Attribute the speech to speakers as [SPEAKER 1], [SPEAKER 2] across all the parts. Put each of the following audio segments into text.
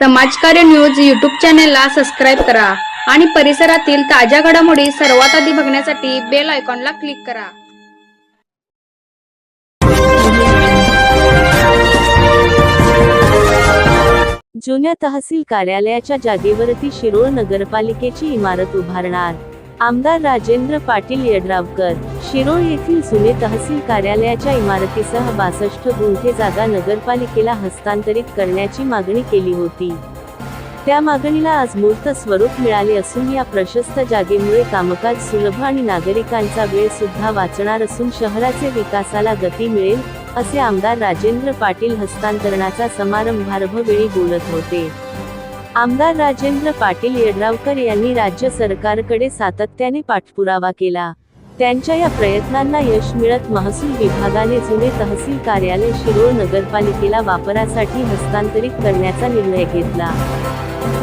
[SPEAKER 1] समाजकार्य news YouTube चॅनेलला subscribe करा आणि परिसरातील ताज्या घडामोडी सर्वात आधी बघण्यासाठी बेल आयकॉनला क्लिक करा.
[SPEAKER 2] जुन्या तहसील कार्यालयाच्या जागेवरती शिरोळ नगरपालिकेची इमारत उभारणार. आमदार राजेंद्र पाटील यड्रावकर शिरोळ येथील जुने तहसील कार्यालयाच्या इमारतीसह बासष्ट गुंठे जागा नगरपालिकेला हस्तांतरित करण्याची मागणी केली होती. त्या मागणीला आज मूर्त स्वरूप मिळाले असून या प्रशस्त जागेमुळे कामकाज सुलभ आणि नागरिकांचा वेळ सुद्धा वाचणार असून शहराचे विकासाला गती मिळेल असे आमदार राजेंद्र पाटील हस्तांतरणाचा समारंभारभवेळी बोलत होते. आमदार राजेंद्र पाटील येड्रावकर यांनी राज्य सरकारकडे सातत्याने पाठपुरावा केला. त्यांच्या या प्रयत्नांना यश मिळत महसूल विभागाने जुने तहसील कार्यालय शिरोळ नगरपालिकेला वापरासाठी हस्तांतरित करण्याचा निर्णय घेतला.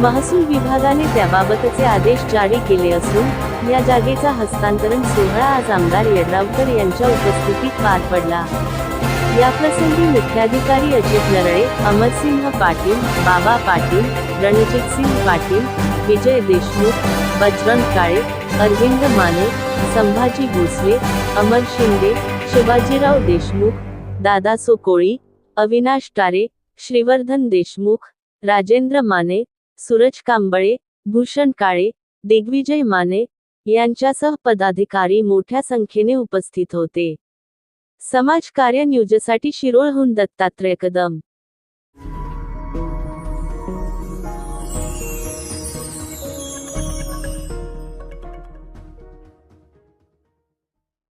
[SPEAKER 2] महसूल विभागाने त्याबाबतचे आदेश जारी केले असून या जागेचा हस्तांतरण सोहळा आज आमदार येड्रावकर यांच्या उपस्थितीत पार पडला. याप्रसंगी मुख्याधिकारी अजित नरळे अमरसिंह पाटील बाबा पाटील रणजितसिंह पाटील विजय देशमुख बजरंग काळे अरविंद माने संभाजी भोसले अमर शिंदे शिवाजीराव देशमुख दादा सोकोळी अविनाश टारे श्रीवर्धन देशमुख राजेंद्र माने सूरज कांबळे भूषण काळे दिग्विजय माने यांच्यासह पदाधिकारी मोठ्या संख्येने उपस्थित होते. समाजकार्य न्यूजसाठी शिरोळहून दत्तात्रय कदम.